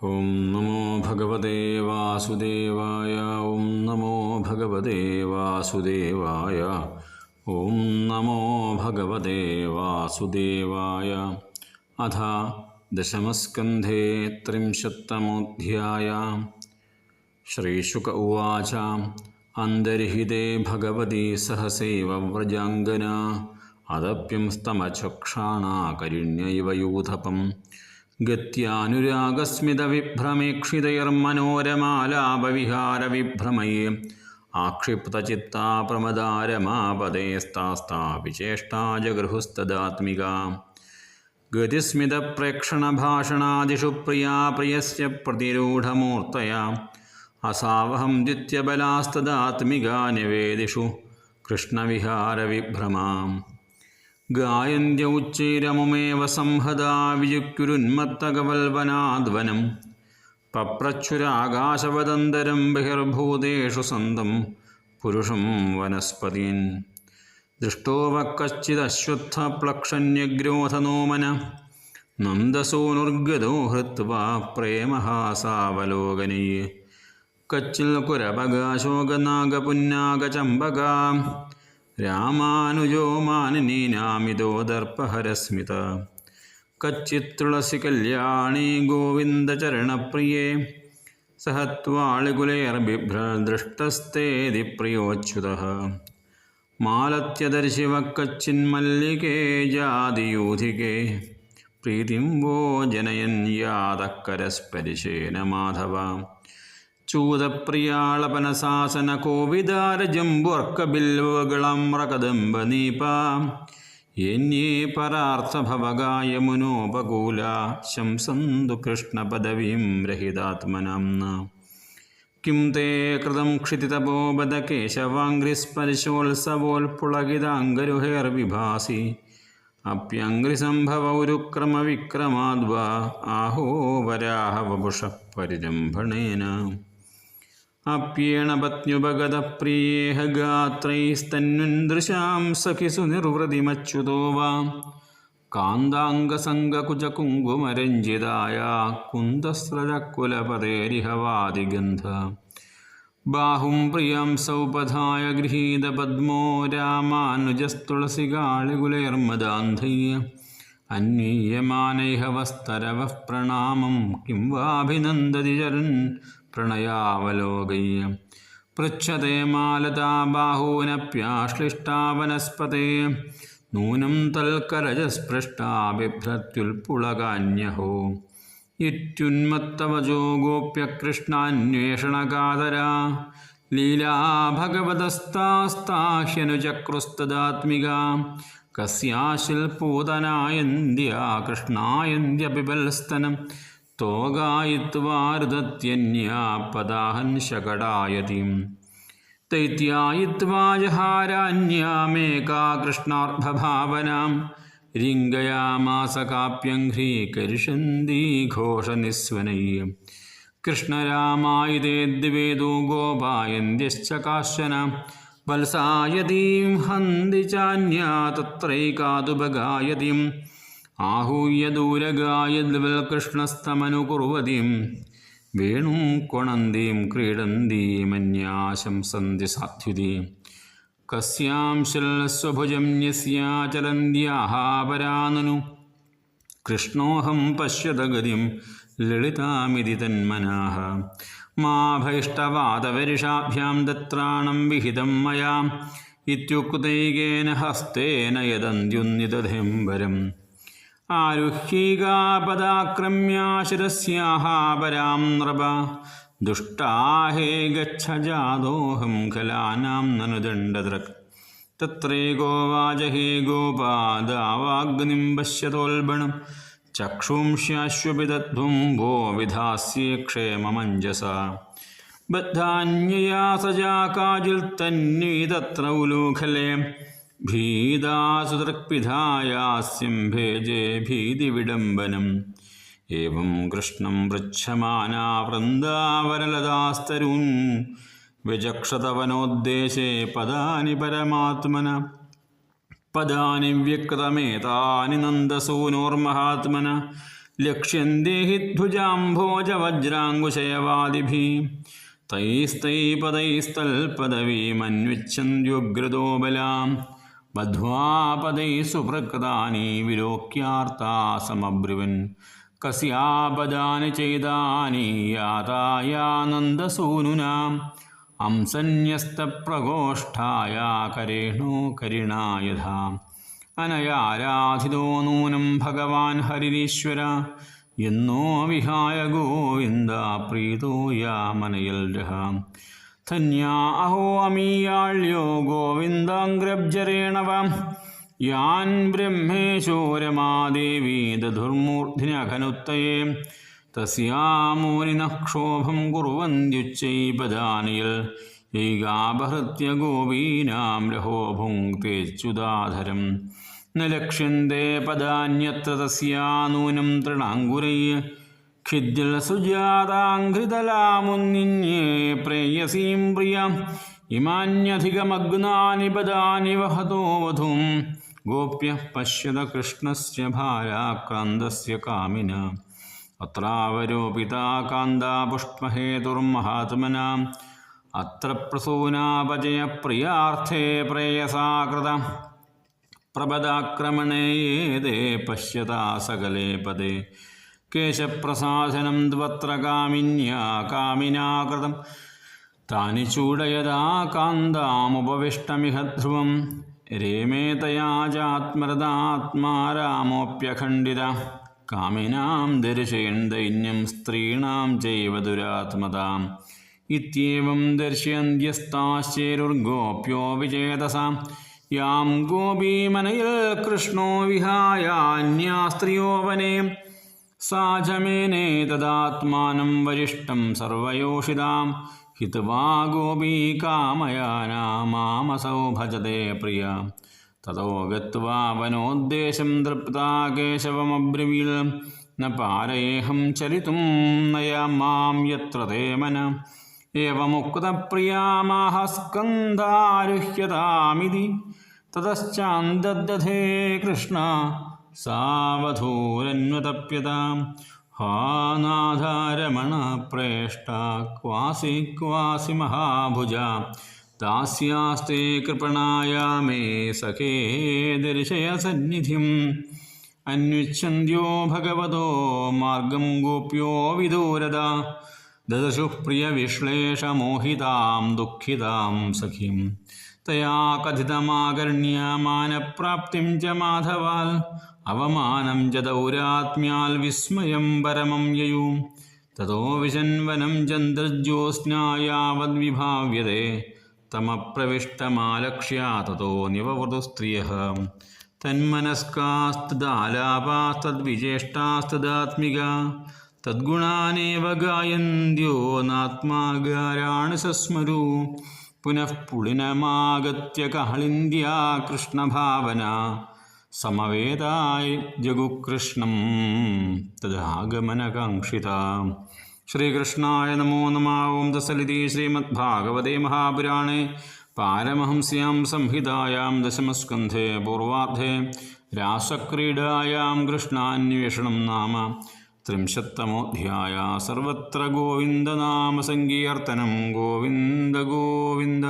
ഓം നമോ ഭഗവതേ വാസുദേവായ ഓം നമോ ഭഗവതേ വാസുദേവായ ഓം നമോ ഭഗവതേ വാസുദേവായ അഥ ദശമസ്കന്ധേ ത്രിംശത്തമോധ്യായ ശ്രീശുക ഉവാച അന്തർഹിതേ ഭഗവതി സഹസൈവ വ്രജാംഗന അതപ്യംസ്തമചക്ഷാണാകരിണ്യൈവ യൂഥപം ഗത്യാനുരാഗസ്മിതവിഭ്രമേക്ഷിതൈർമനോരമാലാപവിഹാരവിഭ്രമയേ ആക്ഷിപ്തചിത്താ പ്രമദാരമാപദേസ്താസ്താ വിചേഷ്ടാ ജഗൃഹുസ്തദാത്മികാ ഗതിസ്മിതപ്രേക്ഷണഭാഷണാദിഷു പ്രിയാ പ്രിയസ്യ പ്രതിരൂഢമൂർത്തയാ. അസാവഹം ദ്വിത്യബലാസ്തദാത്മികാ നിവേദിഷു. കൃഷ്ണവിഹാരവിഭ്രമാം. ഗായന്ത്യൗച്ചൈരമുമേവ സംഹദാ വിയുക്യുരുന്മത്തകവൽവനാദ്വനം പപ്രച്ഛുരാകാശവദന്തരം ബഹിർഭൂതേഷു സന്തം പുരുഷം വനസ്പതീൻ ദൃഷ്ടോപക്കശ്ചിദശ്വത്ഥപ്ലക്ഷണ്യഗ്രോധനോമന നന്ദസൂനുർഗതോ ഹൃത്വാ പ്രേമഹാസാവലോകനീ കച്ചിൽ കുരപകാശോകനാഗപുന്നാഗചമ്പകാ രാമാനുജോ മാനിനീനാമിതോ ദർപ്പഹരസ്മിത. കച്ചിത്തുളസി കല്യാണി ഗോവിന്ദചരണപ്രിയേ. സഹത്വാളികുലേർബിഭ്രദൃഷ്ടസ്തേതി പ്രിയോച്യുത. മാലത്യദർശിവ കച്ചിന്മല്ലികേ ജാതിയൂധികേ. പ്രീതിം വോ ജനയൻ യാതക്കരസ്പരിശേന മാധവ. ചൂതപ്രിയാളപനസാസന കോവിദാരജംബുർക്കബില്വകളമ്രകദംബനീപ എന്നേ പരാർത്ഥഭവകായ മുനോപകൂല ശംസന്തു കൃഷ്ണപദവീം രഹിതാത്മനാംന. കിം തേ കൃതം ക്ഷിതിതപോ ബദ ഒരു ക്രമവിക്രമാദ്വാ ആഹോ വരാഹ വപുഷ പരിജംഭണേന അപ്യേണ പത്ന്യുപഗതപ്രിയേഹ ഗാത്രൈസ്തന്വൻദൃശാം സഖിസു നിർവൃതിമച്യുതോ വാ. കാന്താംഗസംഗകുചകുങ്കുമരഞ്ജിതായ കുന്തസ്രജക്കുലപതേരിഹവാദിഗന്ധ ബാഹും പ്രിയം സൗപഥായ ഗൃഹീതപദ്മോ രാമാനുജസ്തുളസികാളികുലൈർമദാന്ധയ്യ അന്വീയമാനൈഹ വസ്തരവഃ പ്രണാമം കിം വാഭിനന്ദതി ചരൻ പ്രണയാവലോകയ്യ. പൃച്ഛതേ മാലതാ ബാഹൂനപ്യാശ്ലിഷ്ടാ വനസ്പതേ നൂനം തൽക്കരജസ്പൃഷ്ടാ ബിഭ്രത്യുൽപുളകാന്യഹോ ഇത്യുന്മത്തവചോ ഗോപ്യകൃഷ്ണാന്വേഷണകാതരാ. ലീലാ ഭഗവതസ്താസ്താഹ്യനുചക്രുസ്തദാത്മികാ കസ്യാശിൽപൂതനായന്ത്യാ കൃഷ്ണായന്ത്യപിബൽസ്തനം തോകായിത്വാരുദത്യന്യാ പദാഹൻ ശകടായതിം ദൈത്യായിത്വാ ജഹാരാന്യാമേകാ കൃഷ്ണാർഭഭാവനാം രിംഗയാമാസ കാപ്യംഘ്രീകരിഷന്തി ഘോഷനിസ്വനൈ കൃഷ്ണരാമായുധേ ദ്വേദോ ഗോപായന്ത്യശ്ച കാശ്ചന. വത്സായതീം ഹന്തി ചാന്യാത്രൈകാതുപഗായതീം ആഹൂയ ദൂരഗായദ്വൽകൃഷ്ണസ്തമനു കുറുവതിം. വേണും കൊണന്തീം ക്രീഡന്തീമന്യാശംസന്തി സാധ്യുതീം. കസ്യാം ശല്ലസ്വഭുജം യസ്യാചലന്ത്യാഹാപരാനു കൃഷ്ണോഹം പശ്യതഗതിം ലളിതമിതി തന്മനാഹ. മാഭൈഷ്ടവാതവരിഷാഭ്യാം ദത്രാണം വിഹിതം മയാ ഇത്യുക്തൈകേന ഹസ്തേന യദന്ത്യുന്നിദധിംബരം ആരുഹ്യീകാപദാക്രമ്യാശിരസ്യാഹ പരാം നൃപ ദുഷ്ടാഹേ ഗച്ഛ ജാതോഹം കലാനാം നനുദണ്ഡദൃക് തത്രേ ഗോവാജഹേ ഗോപാദാവാഗ്നിം പശ്യതോൽബണം ചക്ഷുംശ്യാശ്വപി തദ്ധ്വം ഭോ വിധാസ്യേ ക്ഷേമമഞ്ജസ ബദ്ധാന്യയാ സജാ കാജിൽ തന്നീതത്ര തത്ര ഉലൂഖലേ ഭീതാസുതൃക്പിധായാസ്യം ഭേജേ ഭീതിവിഡംബനം ഏവം കൃഷ്ണം പൃച്ഛമാനാ വൃന്ദാവനലതാസ്തരൂൻ വിചക്ഷതവനോദ്ദേശേ പദാനി പരമാത്മന പദാനി വ്യക്തമേതാനി നന്ദസൂനോർമഹാത്മന ലക്ഷ്യന്തേഹി ധ്വജാംഭോജവജ്രാങ്കുശയവാദിഭി തൈസ്തൈ പദൈസ്തൽപദവീമന്വിച്ഛന്ത്യുഗ്രതോബലാം ബദ്ധ്വാപദൈ സുപ്രകൃതാനി വിലോക്യാർത്താ സമബ്രുവൻ. കസ്യാപദാനി ചെയ്താനി യാതായാനന്ദസൂനുനാം. അംസന്യസ്തപ്രകോഷ്ഠായ കരേണോ അനയാരാധിതോ നൂനം ഭഗവാൻ ഹരിരീശ്വര. എന്നോ വിഹായ ഗോവിന്ദ പ്രീതോ യാമനയൽ രഹ. ധന്യാ അഹോ അമീയാള്യോ ഗോവിന്ദ്രബ്ജരേണവ യാൻ ബ്രഹ്മേശോരമാദേവീ ദുർമൂർധിനഖനുത്തയേ തസ്യാമൂനിനഃ ക്ഷോഭം കുറുവന്ത്യുച്ചൈപദാനിയിൽ. ൈകാപഹൃത്യ ഗോപീനാം രഹോഭുങ്ക്തേച്യുദാധരം ന ലക്ഷ്യന്തേ പദാന്യത്ര തസ്യാ നൂനം തൃണാങ്കുരൈ. ഖിദ്യൽ സുജാതാഘൃതലാമുന്നിന്യേ പ്രേയസീം പ്രിയാം. ഇമാന്യധികമഗ്നാനി പദാനി വഹതോ വധൂം. ഗോപ്യ പശ്യത കൃഷ്ണസ്യ ഭാരാക്രാന്തസ്യ കാമിന. അത്രാവരോപിതാ കാന്താപുഷ്പഹേതുർമഹാത്മന അത്ര പ്രസൂനാപജയപ്രിയാർത്ഥേ പ്രേയസാകൃത. പ്രപദാക്രമണേ ഏതേ പശ്യതാ സകലേ പദേ കേശപ്രസാധനം ദ്വത്രകാമിന്യാ കാമിനാകൃതം. താനി ചൂടയതാ കാന്താമുപവിഷ്ടമിഹ ധ്രുവം രേമേ തയാചാത്മരതാത്മാ കാമിനാം ദർശയൻ ദൈന്യം സ്ത്രീണാം ചൈവ ദുരാത്മതാം ഇത്യേവം ദർശയന്ത്യസ്താശ്ചേരുർഗോപ്യോ വിചേതസാം യാം ഗോപീമനയിൽ കൃഷ്ണോ വിഹായാന്യാസ്ത്രിയോ വനേ സാ ചമേനേ തദാത്മാനം വരിഷ്ടം സർവയോഷിതാം. ഹിത്വാ ഗോപീ കാമയാനാമാമസൗ ഭജതേ പ്രിയ. തതോ ഗത്വാവനോദ്ദേശം തൃപ്താ കേശവമബ്രവീൽ ന പാരയേഹം ചലിതും നയാ മാം യത്ര തേമന. ഏവമുക്തപ്രിയാമാഹസ്കന്ധാരുഹ്യതാമിതി. തതശ്ചാന്തദ്ദധേ കൃഷ്ണ സാവധൂരന്വതപ്യതാം. ഹാനാധാരമണ പ്രേഷ്ട ക്വാസി ക്വാസി മഹാഭുജ. ദാസ്യാസ്തേ കൃപണായ മേ സഖേ ദർശയ സന്നിധിം അന്വിച്ഛന്ത്യോ ഭഗവതോ മാർഗം ഗോപ്യോ വിദൂരത. ദദശു പ്രിയ വിശ്ലേഷമോഹിതാം ദുഃഖിതാം സഖീം. തയാ കഥിതമാകർണ്യമാനപ്രാപ്തിം ച മാധവാൽ. അവമാനം ച ദൗരാത്മ്യാൽ വിസ്മയം പരമം യയൂ. തതോ വിശൻവനം ചന്ദ്രജ്യോത്സ്നായാവദ്വിഭാവ്യതേ. തമപ്രവിഷ്ടമാലക്ഷ്യ തതോ നിവവൃതു സ്ത്രിയ തന്മനസ്കാസ്തദാലാപാസ്തദ്വിജേഷ്ടാസ്തദാത്മിക തദ്ഗുണാനേവ ഗായന്ത്യോ നാത്മാഗാരാണ് സസ്മരു പുനഃ പുളിനമാഗത്യ കഹളിന്ത്യ കൃഷ്ണഭാവന സമവേതായ ജഗുകൃഷ്ണം തദാഗമനകാംക്ഷിത ശ്രീകൃഷ്ണായ നമോ നമ ഓം ദസലിതി ശ്രീമദ്ഭാഗവതേ മഹാപുരാണേ പാരമഹംസ്യാം സംഹിതായാം ദശമസ്കന്ധേ പൂർവാർദ്ധേ രാസക്രീഡായാം കൃഷ്ണാന്വേഷണം നാമ त्रिंशत्तमोऽध्याय सर्वत्र गोविन्दनामसङ्कीर्तनं गोविन्द गोविन्द